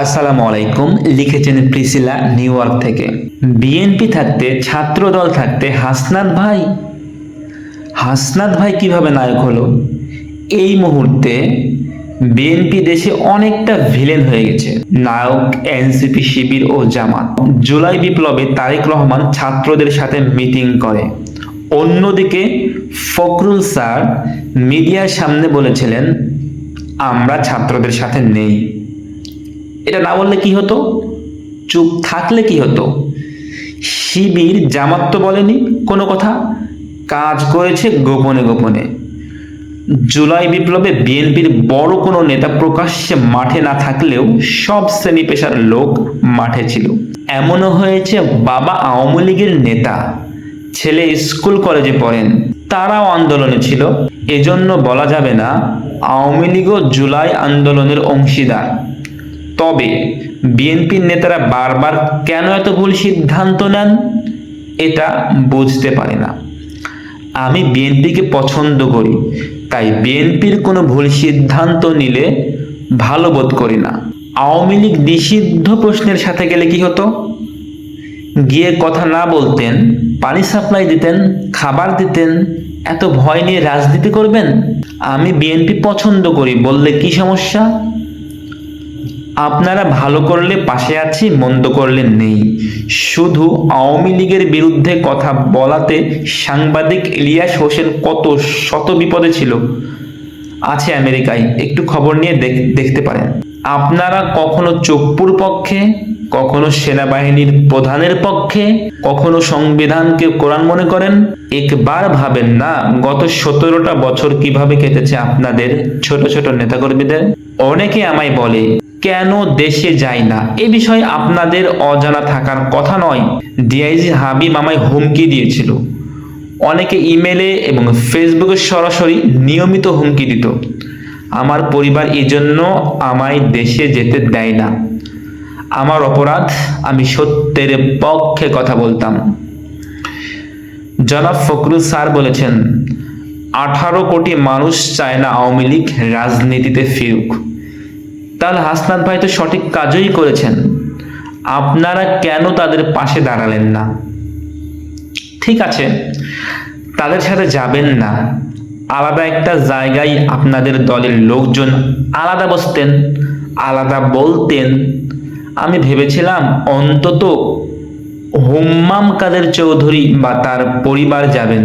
আসসালামু আলাইকুম। লিখেছেন প্রিসিলা নিউ ইয়র্ক থেকে। বিএনপি থাকতে ছাত্র দল থাকতে হাসনাত ভাই? হাসনাত ভাই কীভাবে নায়ক হলো? এই মুহূর্তে বিএনপি দেশে অনেকটা ভিলেন হয়ে গেছে। নায়ক, এনসিপি, শিবির ও জামাত। জুলাই বিপ্লবে তারেক রহমান ছাত্রদের সাথে মিটিং করে। অন্যদিকে ফখরুল স্যার মিডিয়ার সামনে বলেছিলেন, আমরা ছাত্রদের সাথে নেই। এটা না বললে কি হতো? চুপ থাকলে কি হতো? শিবির জামাত তো বলেনি কোনো কথা। কাজ করেছে গোপনে গোপনে। জুলাই বিপ্লবে বিএনপির বড় কোনো নেতা প্রকাশ্যে মাঠে না থাকলেও সব শ্রেণি পেশার লোক মাঠে ছিল। এমনও হয়েছে বাবা আওয়ামী লীগের নেতা, ছেলে স্কুল কলেজে পড়েন, তারাও আন্দোলনে ছিল। এজন্য বলা যাবে না আওয়ামী লীগও জুলাই আন্দোলনের অংশীদার। তবে বিএনপির নেতারা বারবার কেন এত ভুল সিদ্ধান্ত নেন, এটা বুঝতে পারে না। আমি বিএনপিকে পছন্দ করি, তাই বিএনপির কোনো ভুল সিদ্ধান্ত নিলে ভালো বোধ করি না। আওয়ামী লীগ নিষিদ্ধ প্রশ্নের সাথে গেলে কি হতো? গিয়ে কথা না বলতেন, পানি সাপ্লাই দিতেন, খাবার দিতেন, এত ভয় নিয়ে রাজনীতি করবেন? আমি বিএনপি পছন্দ করি, বললে কি সমস্যা? আপনারা ভালো করলে পাশে আছি, মন্দ করলে নেই। শুধু আওয়ামী লীগের বিরুদ্ধে কথা বলাতে সাংবাদিক ইলিয়াস হোসেন কত শত বিপদে ছিল। আছে আমেরিকায়, একটু খবর নিয়ে দেখ- দেখতে পারেন। আপনারা কখনো চপ্পুর পক্ষে, কখনো সেনাবাহিনীর প্রধানের পক্ষে, কখনো সংবিধানকে কোরআন মনে করেন? একবার ভাবেন না, গত সতেরোটা বছর কীভাবে কেটেছে আপনাদের ছোট ছোট নেতাকর্মীদের? অনেকে আমায় বলে কেন দেশে যায় না? এ বিষয়ে আপনাদের অজানা থাকার কথা নয় ডিআইজি হাবিব আমায় হুমকি দিয়েছিল। অনেকে ইমেলে এবং ফেসবুকে সরাসরি নিয়মিত হুমকি দিত। আমার পরিবার এজন্য আমায় দেশে যেতে দেয় না। আমার অপরাধ, আমি সত্যের পক্ষে কথা বলতাম। জনাব ফখরুল স্যার বলেছেন, আঠারো কোটি মানুষ চায় না আওয়ামী লীগ রাজনীতিতে ফিরুক। তাহলে হাসনাত ভাই তো সঠিক কাজই করেছেন। আপনারা কেন তাদের পাশে দাঁড়ালেন না? ঠিক আছে, তাদের সাথে যাবেন না। আলাদা একটা জায়গায় আপনাদের দলের লোকজন আলাদা বসতেন, আলাদা বলতেন। আমি ভেবেছিলাম অন্তত হুম্মাম কাদের চৌধুরী বা তার পরিবার যাবেন।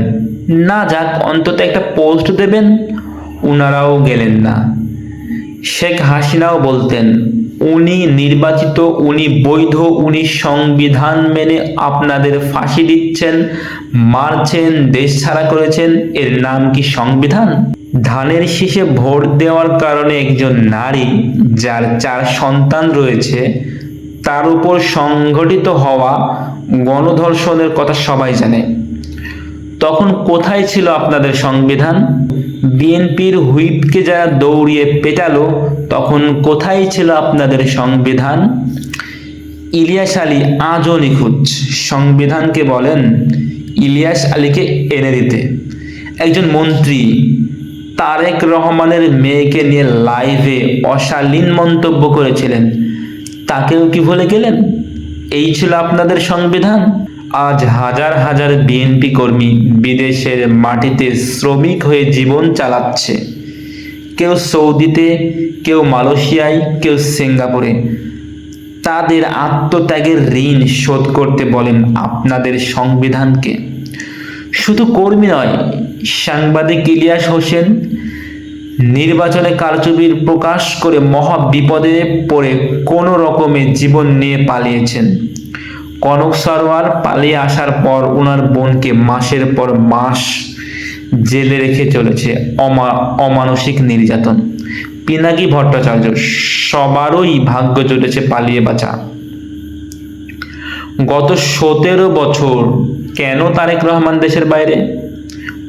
না যাক, অন্তত একটা পোস্ট দেবেন, উনারাও গেলেন না। শেখ হাসিনাও বলতেন, উনি নির্বাচিত, উনি বৈধ, উনি সংবিধান মেনে আপনাদের ফাঁসি দিচ্ছেন, মারছেন, দেশ ছাড়া করেছেন, এর নাম কি সংবিধান? ধানের শীষে ভোট দেওয়ার কারণে একজন নারী, যার চার সন্তান রয়েছে, তার উপর সংঘটিত হওয়া গণধর্ষণের কথা সবাই জানে। তখন কোথায় ছিল আপনাদের সংবিধান? বিএনপির হুইপকে যারা দৌড়িয়ে পেটালো, তখন কোথায় ছিল আপনাদের সংবিধান? ইলিয়াস আলী আজও নিখোঁজ। সংবিধানকে বলেন ইলিয়াস আলীকে এনে দিতে। একজন মন্ত্রী তারেক রহমানের মেয়েকে নিয়ে লাইভে অশালীন মন্তব্য করেছিলেন। তাকেও কি ভুলে গেলেন? এই ছিল আপনাদের সংবিধান। আজ হাজার হাজার বিএনপি কর্মী বিদেশের মাটিতে শ্রমিক হয়ে জীবন চালাচ্ছে। কেউ সৌদিতে, কেউ মালয়েশিয়ায়, কেউ সিঙ্গাপুরে। তাদের আত্মত্যাগের ঋণ শোধ করতে বলেন আপনাদের সংবিধানকে। শুধু কর্মী নয়, সাংবাদিক ইলিয়াস হোসেন, নির্বাচনে কারচুপির প্রকাশ করে মহা বিপদে পড়ে কোনো রকমে জীবন নিয়ে পালিয়েছেন। কনক সরোয়ার পালিয়ে আসার পর ওনার বোনকে মাসের পর মাস জেলে রেখে চলেছে অমা, অমানসিক নির্যাতন। পিনাকি ভট্টাচার্য, সবারই ভাগ্য জুটেছে পালিয়ে বাঁচা। গত সতেরো বছর কেন তারেক রহমান দেশের বাইরে?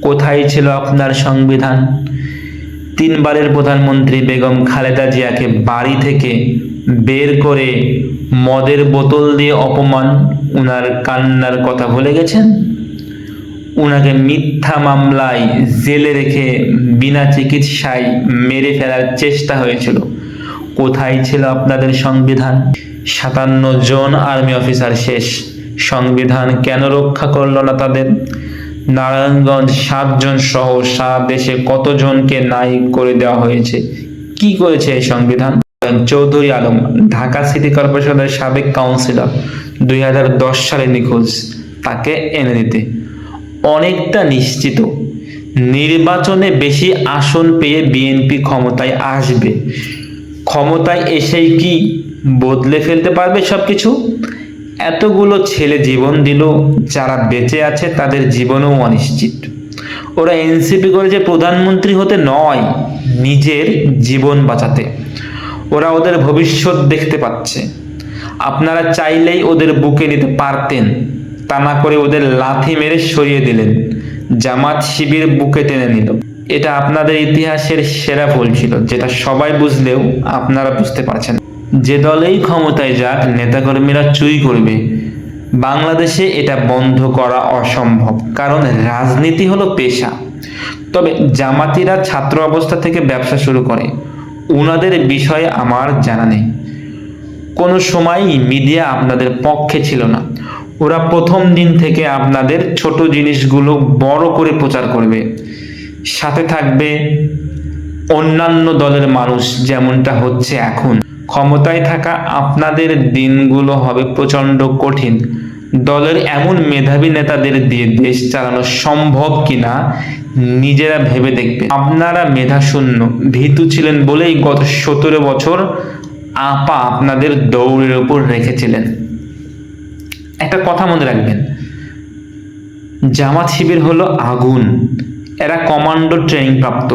কোথায় ছিল আপনার সংবিধান? তিনবারের প্রধানমন্ত্রী বেগম খালেদা জিয়াকে বাড়ি থেকে বের করে মদের বোতল দিয়ে অপমান, উনার কান্নার কথা ভুলে গেছেন? উনাকে মিথ্যা মামলায় জেলে রেখে বিনা চিকিৎসায় মেরে ফেলার চেষ্টা হয়েছিল। কোথায় ছিল আপনাদের সংবিধান? সাতান্ন জন আর্মি অফিসার শেষ। সংবিধান কেন রক্ষা করল না তাদের? নারায়ণগঞ্জ সাতজন সহ সারা দেশে কতজনকে নায়ক করে দেওয়া হয়েছে? কি করেছে এই সংবিধান? চৌধুরী আলম, ঢাকা সিটি কর্পোরেশনের সাবেক কাউন্সিলর, দুই হাজার দশ সালে নিখোঁজ, তাকে এনে দিতে। অনেকটা নিশ্চিত, নির্বাচনে বেশি আসন পেয়ে বিএনপি ক্ষমতায় আসবে। ক্ষমতায় এসেই কি বদলে ফেলতে পারবে সবকিছু? এতগুলো ছেলে জীবন দিল, যারা বেঁচে আছে তাদের জীবনও অনিশ্চিত। ওরা এনসিপি করে যে প্রধানমন্ত্রী হতে নয়, নিজের জীবন বাঁচাতে। ওরা ওদের ভবিষ্যৎ দেখতে পাচ্ছে। আপনারা চাইলেই ওদের বুকে নিতে পারতেন, তা না করে ওদের লাথি মেরে সরিয়ে দিলেন। জামাত শিবির বুকে টেনে নিল। এটা আপনাদের ইতিহাসের সেরা ভুল ছিল, যেটা সবাই বুঝলেও আপনারা বুঝতে পারছেন যে দলেই ক্ষমতায় যাক, নেতাকর্মীরা চুরি করবে। বাংলাদেশে এটা বন্ধ করা অসম্ভব, কারণ রাজনীতি হলো পেশা। তবে জামাতিরা ছাত্র অবস্থা থেকে ব্যবসা শুরু করে। উনাদের বিষয়ে আমার জানা নেই। কোনো সময়ই মিডিয়া আপনাদের পক্ষে ছিল না। ওরা প্রথম দিন থেকে আপনাদের ছোট জিনিসগুলো বড় করে প্রচার করবে। সাথে থাকবে অন্যান্য দলের মানুষ, যেমনটা হচ্ছে এখন। ক্ষমতায় থাকা আপনাদের দিনগুলো হবে প্রচণ্ড কঠিন। দলের এমন মেধাবী নেতাদের দিয়ে দেশ চালানো সম্ভব কিনা, নিজেরা ভেবে দেখবে আপনারা মেধাশূন্য, ভীতু ছিলেন বলেই গত সতেরো বছর আপা আপনাদের দৌড়ের উপর রেখেছিলেন। একটা কথা মনে রাখবেন, জামাত শিবির হলো আগুন, এরা কমান্ডো ট্রেনিং প্রাপ্ত।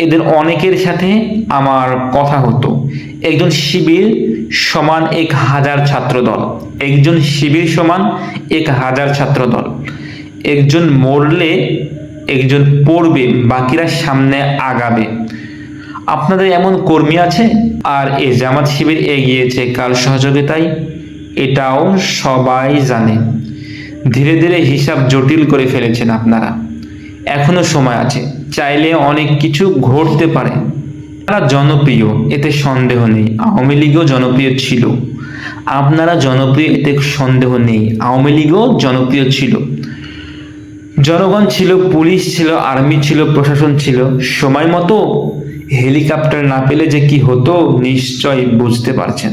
এদের অনেকের সাথে আমার কথা হতো। একজন শিবির সমান এক হাজার ছাত্র দল একজন শিবির সমান এক হাজার ছাত্র দল একজন মরলে একজন পড়বে, বাকিরা সামনে আগাবে। আপনাদের এমন কর্মী আছে? আর এ জামাত শিবির এগিয়েছে কার সহযোগিতায়? এটাও সবাই জানে। ধীরে ধীরে হিসাব জটিল করে ফেলেছেন আপনারা। এখনও সময় আছে। চাইলে অনেক কিছু ঘটতে পারে। তারা জনপ্রিয়, এতে সন্দেহ নেই। আওয়ামী লীগও জনপ্রিয় ছিল। আপনারা জনপ্রিয়, এতে সন্দেহ নেই। আওয়ামী লীগও জনপ্রিয় ছিল। জনগণ ছিল, পুলিশ ছিল, আর্মি ছিল, প্রশাসন ছিল। সময় মতো হেলিকপ্টার না পেলে যে কি হতো নিশ্চয় বুঝতে পারছেন।